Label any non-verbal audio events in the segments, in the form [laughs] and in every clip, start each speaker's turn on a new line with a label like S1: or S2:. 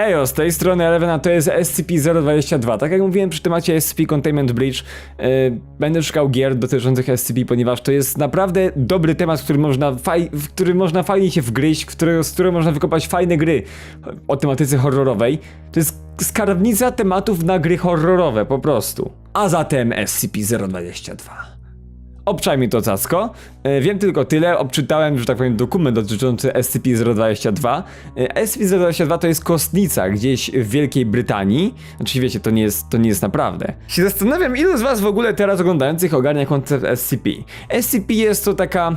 S1: Ejo, z tej strony Elevena to jest SCP-022. Tak jak mówiłem przy temacie SCP Containment Breach, yy, będę szukał gier dotyczących SCP, ponieważ to jest naprawdę dobry temat, który można, w który można fajnie się wgryźć, w który, z którego można wykopać fajne gry o tematyce horrorowej. To jest skarbnica tematów na gry horrorowe, po prostu. A zatem SCP-022. Obczajmy to cacko. E, Wiem tylko tyle, obczytałem, że tak powiem, dokument dotyczący SCP-022. E, SCP-022 to jest kostnica gdzieś w Wielkiej Brytanii. Znaczy, wiecie, to nie jest, to nie jest naprawdę. Się zastanawiam, ilu z was w ogóle teraz oglądających ogarnia koncept SCP. SCP jest to taka...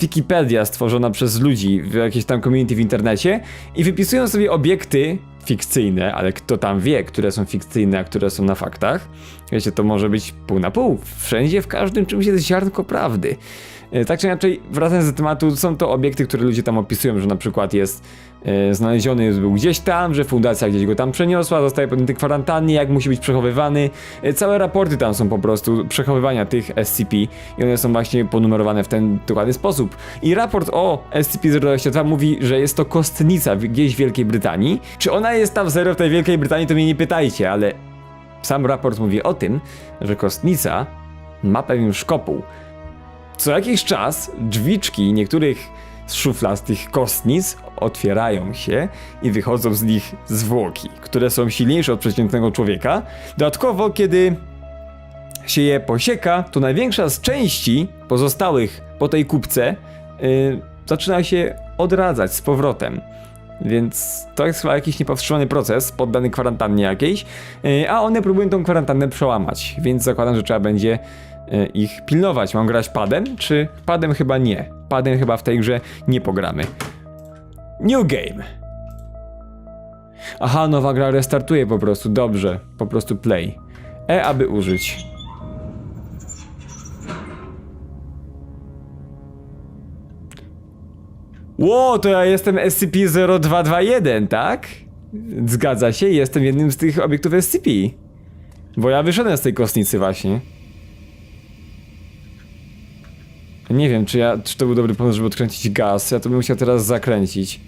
S1: Wikipedia stworzona przez ludzi w jakieś tam community w internecie i wypisują sobie obiekty fikcyjne, ale kto tam wie, które są fikcyjne, a które są na faktach. Wiecie, to może być pół na pół. Wszędzie, w każdym czymś jest ziarnko prawdy. E, Tak czy inaczej, wracając do tematu, są to obiekty, które ludzie tam opisują, że na przykład jest e, znaleziony był gdzieś tam, że fundacja gdzieś go tam przeniosła, zostaje podjęty kwarantannie, jak musi być przechowywany. E, całe raporty tam są po prostu przechowywania tych SCP i one są właśnie ponumerowane w ten dokładny sposób. I raport o SCP-022 mówi, że jest to kostnica w- gdzieś w Wielkiej Brytanii. Czy ona jest tam zero w tej Wielkiej Brytanii, to mnie nie pytajcie, ale sam raport mówi o tym, że kostnica ma pewien szkopuł. Co jakiś czas drzwiczki niektórych z szuflad tych kostnic otwierają się i wychodzą z nich zwłoki, które są silniejsze od przeciętnego człowieka. Dodatkowo, kiedy się je posieka, to największa z części pozostałych po tej kubce yy, zaczyna się odradzać z powrotem. Więc to jest chyba jakiś niepowstrzymany proces, poddany kwarantannie jakiejś, yy, a one próbują tą kwarantannę przełamać, więc zakładam, że trzeba będzie ich pilnować. Mam grać padem, czy padem chyba nie? Padem chyba w tej grze nie pogramy. New game. Aha, nowa gra restartuje po prostu, dobrze, po prostu play. E, aby użyć. Ło, to ja jestem SCP-0221, tak? Zgadza się, jestem jednym z tych obiektów SCP. Bo ja wyszedłem z tej kostnicy właśnie. Nie wiem, czy ja, czy to był dobry pomysł, żeby odkręcić gaz. Ja to bym musiał teraz zakręcić.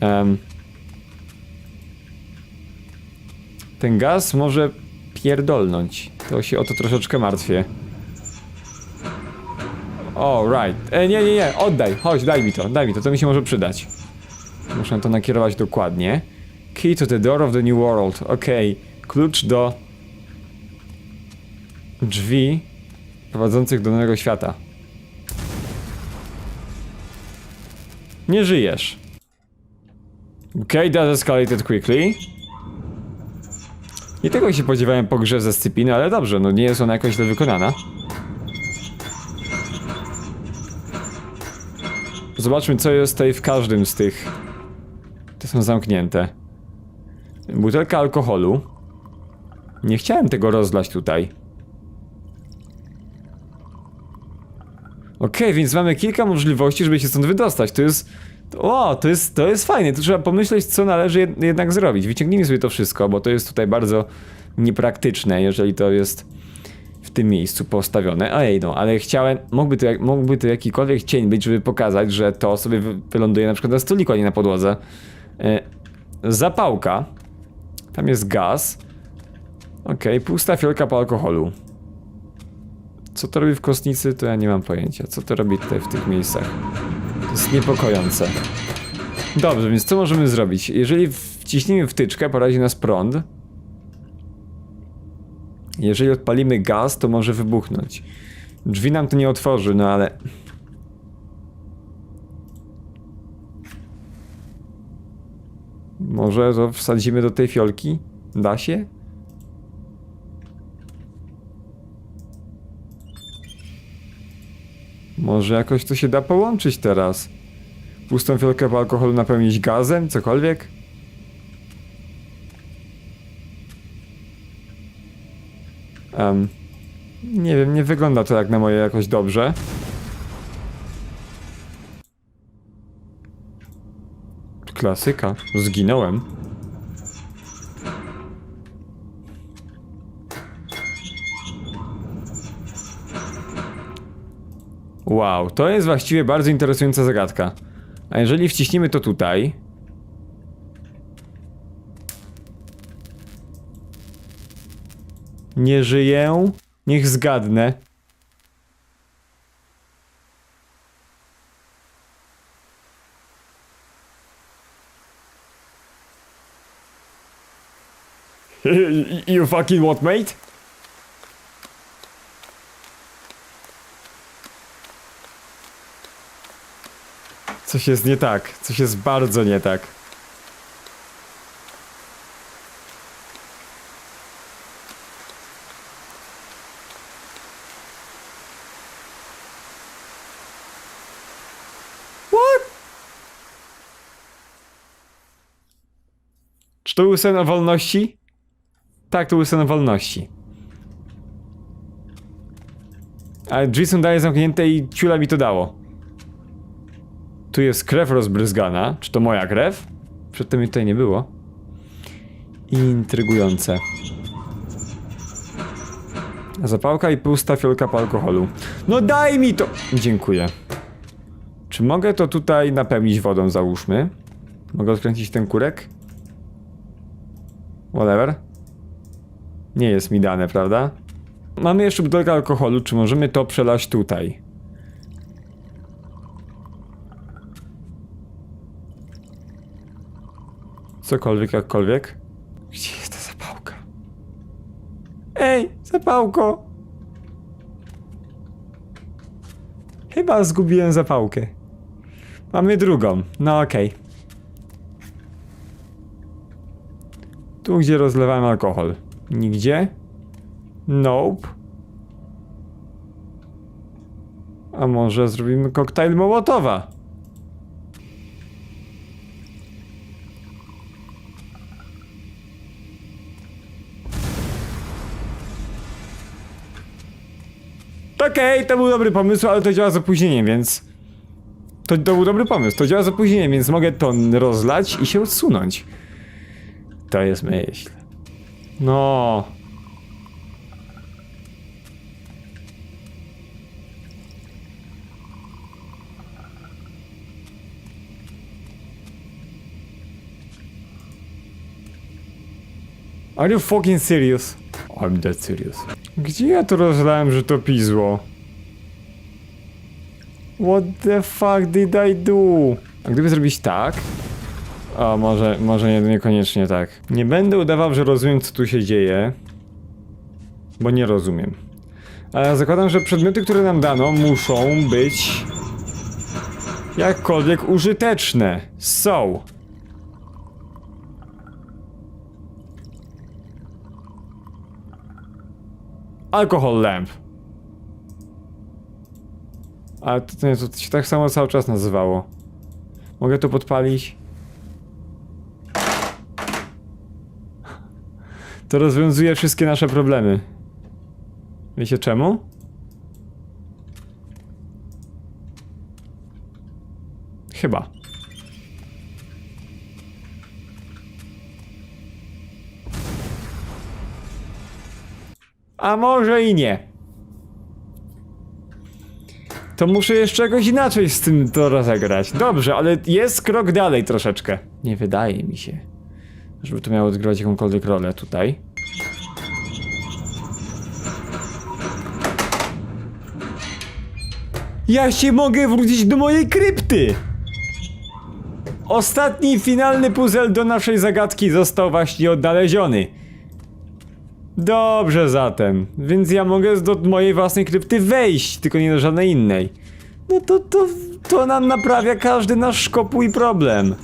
S1: Em. Ten gaz może pierdolnąć. To się o to troszeczkę martwię. O, right. E, nie, nie, nie, oddaj, chodź, daj mi to, daj mi to, to mi się może przydać. Muszę to nakierować dokładnie. Key to the door of the new world. Okej, klucz do drzwi prowadzących do nowego świata. Nie żyjesz. Okay, that escalated quickly. I tego się spodziewałem po grze ze Scypiny, ale dobrze, no nie jest ona jakoś źle wykonana. Zobaczmy, co jest tutaj w każdym z tych. Te są zamknięte. Butelka alkoholu. Nie chciałem tego rozlać tutaj. Okej, więc mamy kilka możliwości, żeby się stąd wydostać. To jest. O, to jest, to jest fajne. Tu trzeba pomyśleć, co należy jed jednak zrobić. Wyciągnijmy sobie to wszystko, bo to jest tutaj bardzo niepraktyczne, jeżeli to jest w tym miejscu postawione. Ojej, no, ale chciałem, mógłby to, mógłby to jakikolwiek cień być, żeby pokazać, że to sobie wy- wyląduje na przykład na stoliku, a nie na podłodze. E, zapałka. Tam jest gaz. Okej, pusta fiolka po alkoholu. Co to robi w kostnicy, to ja nie mam pojęcia. Co to robi tutaj w tych miejscach? To jest niepokojące. Dobrze, więc co możemy zrobić? Jeżeli wciśniemy wtyczkę, porazi nas prąd. Jeżeli odpalimy gaz, to może wybuchnąć. Drzwi nam to nie otworzy, no ale... Może to wsadzimy do tej fiolki? Da się? Może jakoś to się da połączyć teraz? Pustą fiolkę po alkoholu napełnić gazem? Cokolwiek? Em, nie wiem, nie wygląda to jak na moje jakoś dobrze. Klasyka. Zginąłem. Wow, to jest właściwie bardzo interesująca zagadka. A jeżeli wciśniemy to tutaj... Nie żyję. Niech zgadnę. [laughs] You fucking what, mate? Coś jest nie tak. Coś jest bardzo nie tak. What? Czy to był sen o wolności? Tak, to był sen o wolności. Ale drzwi są dalej zamknięte i ciula mi to dało. Tu jest krew rozbryzgana. Czy to moja krew? Przedtem jej tutaj nie było. Intrygujące. Zapałka i pusta fiolka po alkoholu. No daj mi to! Dziękuję. Czy mogę to tutaj napełnić wodą, załóżmy? Mogę odkręcić ten kurek? Whatever. Nie jest mi dane, prawda? Mamy jeszcze butelkę alkoholu, czy możemy to przelać tutaj? Cokolwiek, jakkolwiek. Gdzie jest ta zapałka? Ej, zapałko! Chyba zgubiłem zapałkę. Mamy drugą. No okej. Tu, gdzie rozlewałem alkohol. Nigdzie? Nope. A może zrobimy koktajl Mołotowa? Okej, to był dobry pomysł, ale to działa z opóźnieniem, więc... To, to był dobry pomysł, to działa z opóźnieniem, więc mogę to rozlać i się odsunąć. To jest myśl. No. Are you fucking serious? I'm dead serious. Gdzie ja to rozlałem, że to pizło? What the fuck did I do? A gdyby zrobić tak? O, może, może nie, niekoniecznie tak. Nie będę udawał, że rozumiem, co tu się dzieje. Bo nie rozumiem. Ale zakładam, że przedmioty, które nam dano, muszą być... jakkolwiek użyteczne. Są. Alkohol lamp. Ale to, nie, to się tak samo cały czas nazywało. Mogę to podpalić? To rozwiązuje wszystkie nasze problemy. Wiecie czemu? Chyba. A może i nie. To muszę jeszcze jakoś inaczej z tym to rozegrać. Dobrze, ale jest krok dalej troszeczkę. Nie wydaje mi się, żeby to miało odgrywać jakąkolwiek rolę tutaj. Ja się mogę wrócić do mojej krypty! Ostatni finalny puzzle do naszej zagadki został właśnie odnaleziony. Dobrze zatem, więc ja mogę do mojej własnej krypty wejść, tylko nie do żadnej innej. No to, to, to nam naprawia każdy nasz szkopuł i problem.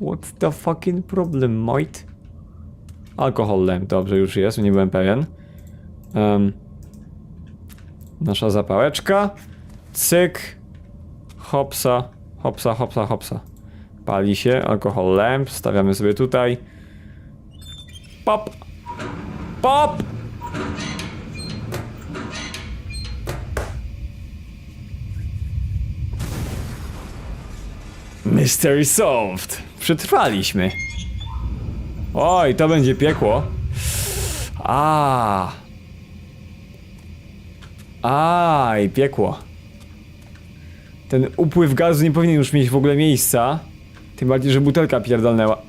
S1: What's the fucking problem, mate? Alkohol lamp, dobrze, już jest, nie byłem pewien. Em, nasza zapałeczka. Cyk. Hopsa. Hopsa, hopsa, hopsa. Pali się, alkohol lamp, stawiamy sobie tutaj. Pop! Pop! Mystery solved. Przetrwaliśmy. Oj, to będzie piekło. A. Aj, piekło. Ten upływ gazu nie powinien już mieć w ogóle miejsca. Tym bardziej, że butelka pierdolnęła.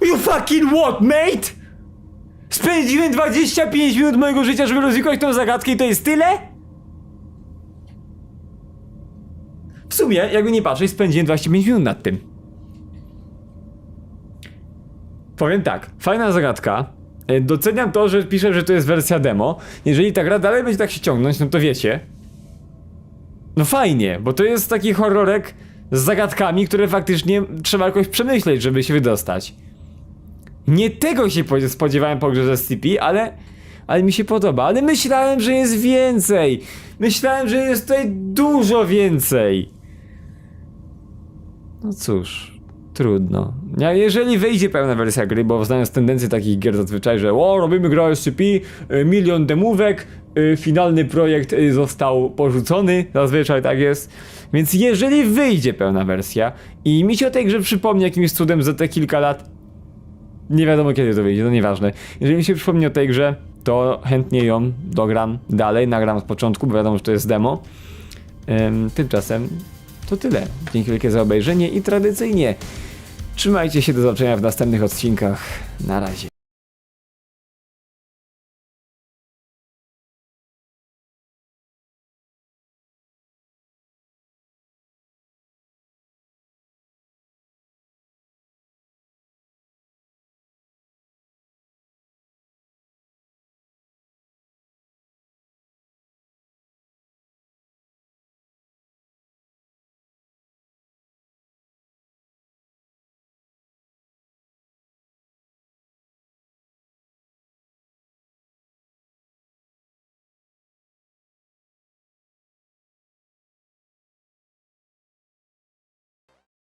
S1: You fucking what, mate? Spędziłem 25 minut mojego życia, żeby rozwiązać tą zagadkę i to jest tyle? W sumie, jakby nie patrzeć, spędziłem 25 minut nad tym. Powiem tak, fajna zagadka. E, Doceniam to, że piszę, że to jest wersja demo. Jeżeli ta gra dalej będzie tak się ciągnąć, no to wiecie. No fajnie, bo to jest taki horrorek z zagadkami, które faktycznie trzeba jakoś przemyśleć, żeby się wydostać. Nie tego się po- spodziewałem po grze z SCP, ale, ale mi się podoba. Ale myślałem, że jest więcej. Myślałem, że jest tutaj dużo więcej. No cóż, trudno. Ja, jeżeli wyjdzie pełna wersja gry, bo znając tendencję takich gier zazwyczaj, że o, robimy grę SCP, y, milion demówek, y, finalny projekt y, został porzucony, zazwyczaj tak jest. Więc jeżeli wyjdzie pełna wersja i mi się o tej grze przypomni jakimś cudem za te kilka lat, nie wiadomo kiedy to wyjdzie, no nieważne. Jeżeli mi się przypomni o tej grze, to chętnie ją dogram dalej, nagram z początku, bo wiadomo, że to jest demo. Ym, tymczasem to tyle. Dzięki wielkie za obejrzenie i tradycyjnie trzymajcie się do zobaczenia w następnych odcinkach. Na razie.